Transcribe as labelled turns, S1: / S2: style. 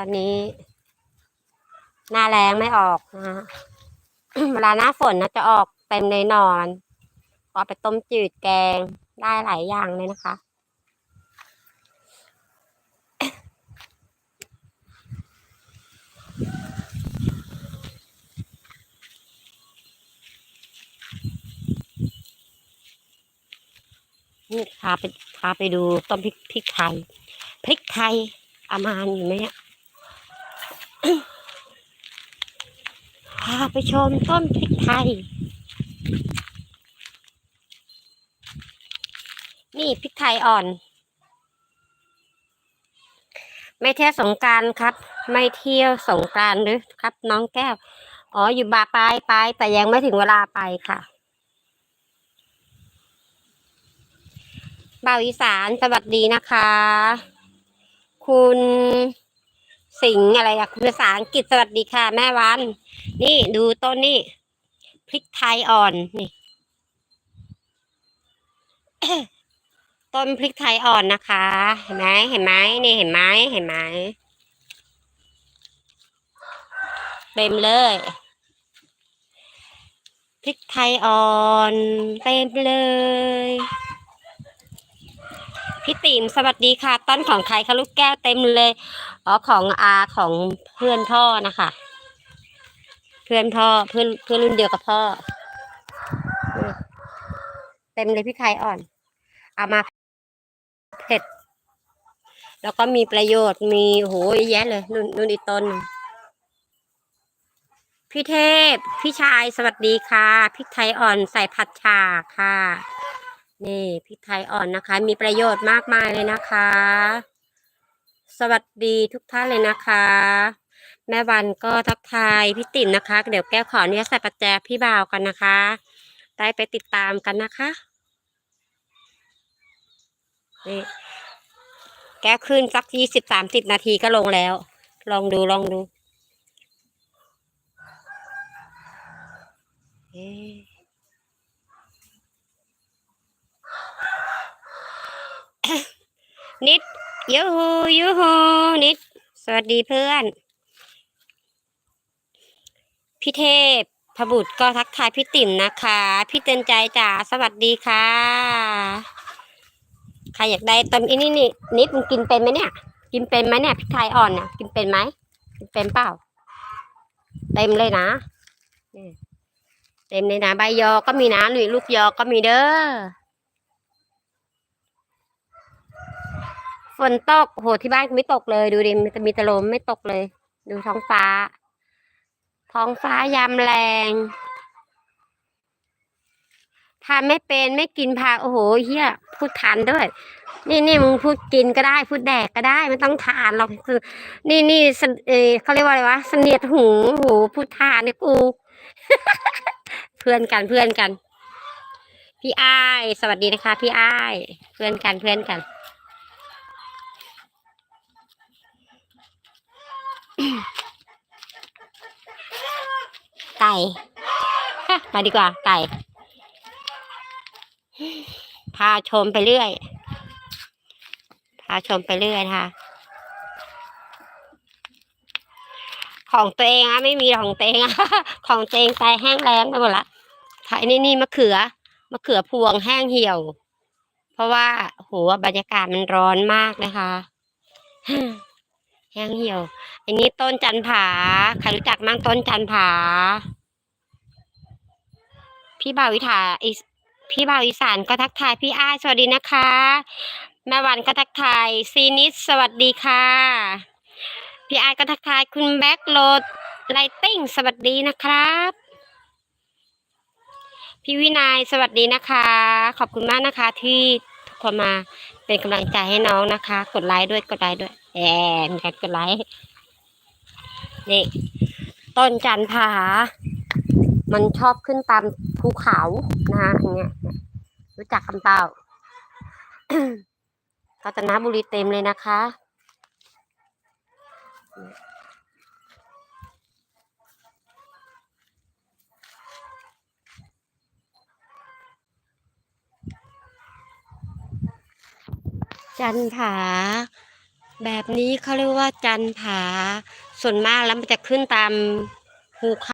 S1: ตอนนี้ หน้าแรงไม่ออกนะฮะเวลาหน้าฝนนะจะออกเต็มเลยนอนเอาไปต้มจืดแกงได้หลายอย่างเลยนะคะ นี่พาไปพาไปดูต้นพริกพริกไทยพริกไทยอามานอยู่ไหมเนี่ย พาไปชมต้นพริกไทย นี่พริกไทยอ่อน ไม่เที่ยวสงการครับ ไม่เที่ยวสงการหรือครับ น้องแก้ว อ๋ออยู่บาปลายไปแต่ยังไม่ถึงเวลาไปค่ะบ่าวอีสานสวัสดีนะคะ คุณ สิงอะไรอะคุณภาษาอังกฤษสวัสดีค่ะ แม่วัน นี่ดูต้นนี่พริกไทยอ่อนนี่ต้นพริกไทยอ่อนนะคะ เห็นไหมเห็นไหมนี่เห็นไหมเห็นไหมเต็มเลยพริกไทยอ่อนเต็มเลย พี่ติ๋มสวัสดีค่ะ ต้นของใครคะลูกแก้วเต็มเลยอ๋อของอาของเพื่อนพ่อนะคะ เพื่อนพ่อเพื่อนเพื่อนรุ่นเดียวกับพ่อ เต็มเลยพี่ไทยอ่อนเอามาเผ็ด แล้วก็มีประโยชน์มีโอ้โหยแยะเลยนู่นนู่นอีต้นพี่เทพ พี่ชายสวัสดีค่ะพริกไทยอ่อนใส่ผัดฉาค่ะ นี่พริกไทยอ่อนนะคะ มีประโยชน์มากมายเลยนะคะ สวัสดีทุกท่านเลยนะคะ แม่วันก็ทักทายพี่ติ๋มนะคะ เดี๋ยวแก้วขออนุญาตใส่ปัจแจพี่บ่าวกันนะคะ ได้ไปติดตามกันนะคะนี่แก้วขึ้นสักยี่สิบสามสิบนาทีก็ลงแล้ว ลองดูลองดูเอ๊ะ นิดยูฮูยูฮูนิด สวัสดีเพื่อน พี่เทพพบุตรก็ทักทายพี่ติ๋มนะคะ พี่เตือนใจจ๋าสวัสดีค่ะใครอยากได้ต้นอันนี้นี่นิดมึงกินเป็นไหมเนี่ย กินเป็นไหมเนี่ยพริกไทยอ่อนเนี่ยกินเป็นไหมกินเป็นเปล่า เต็มเลยนะเต็มเลยนะใบยอก็มีนะหรือลูกยอก็มีเด้อ ฝนตกโหที่บ้านไม่ตกเลยดูดิมันจะมีแตะลมไม่ตกเลย ดูท้องฟ้า ท้องฟ้ายามแรงทานไม่เป็นไม่กินผักโอ้โหเฮียพูดทานด้วย นี่นี่มึงพูดกินก็ได้ พูดแดกก็ได้ไม่ต้องทานหรอกคือ นี่นี่เออเขาเรียกว่าอะไรวะเสนียดหูหูพูดทานเนี่ยกูเพื่อนกันเพื่อนกัน พี่อ้ายสวัสดีนะคะ พี่อ้ายเพื่อนกันเพื่อนกัน ไก่ไปดีกว่า ไก่ พาชมไปเรื่อย พาชมไปเรื่อยนะคะของตัวเองอะไม่มีของตัวเองอะของตัวเองตายแห้งแล้งไปหมดละถ่ายนี่นี่มะเขือมะเขือพวงแห้งเหี่ยว เพราะว่าโหบรรยากาศมันร้อนมากนะคะ แห้งเหี่ยว อันนี้ต้นจันผาใครรู้จักมั่งต้นจันผา พี่บ่าววิถาอีพี่บ่าวอีสานก็ทักทายพี่อ้ายสวัสดีนะคะ แม่วันก็ทักทายซีนิสสวัสดีค่ะ พี่อ้ายก็ทักทายคุณแบ็กโหลดไลติ้งสวัสดีนะครับ พี่วินัยสวัสดีนะคะ ขอบคุณมากนะคะที่ทุกคนมาเป็นกำลังใจให้น้องนะคะ กดไลค์ด้วยกดไลค์ด้วย แอมมีกรกไลค์นี่ต้นจันผา มันชอบขึ้นตามภูเขานะคะอย่างเงี้ย รู้จักคำเปล่ากาญจนบุรีเต็มเลยนะคะ จันผา แบบนี้เขาเรียกว่าจันผา ส่วนมากแล้วมันจะขึ้นตามภูเขา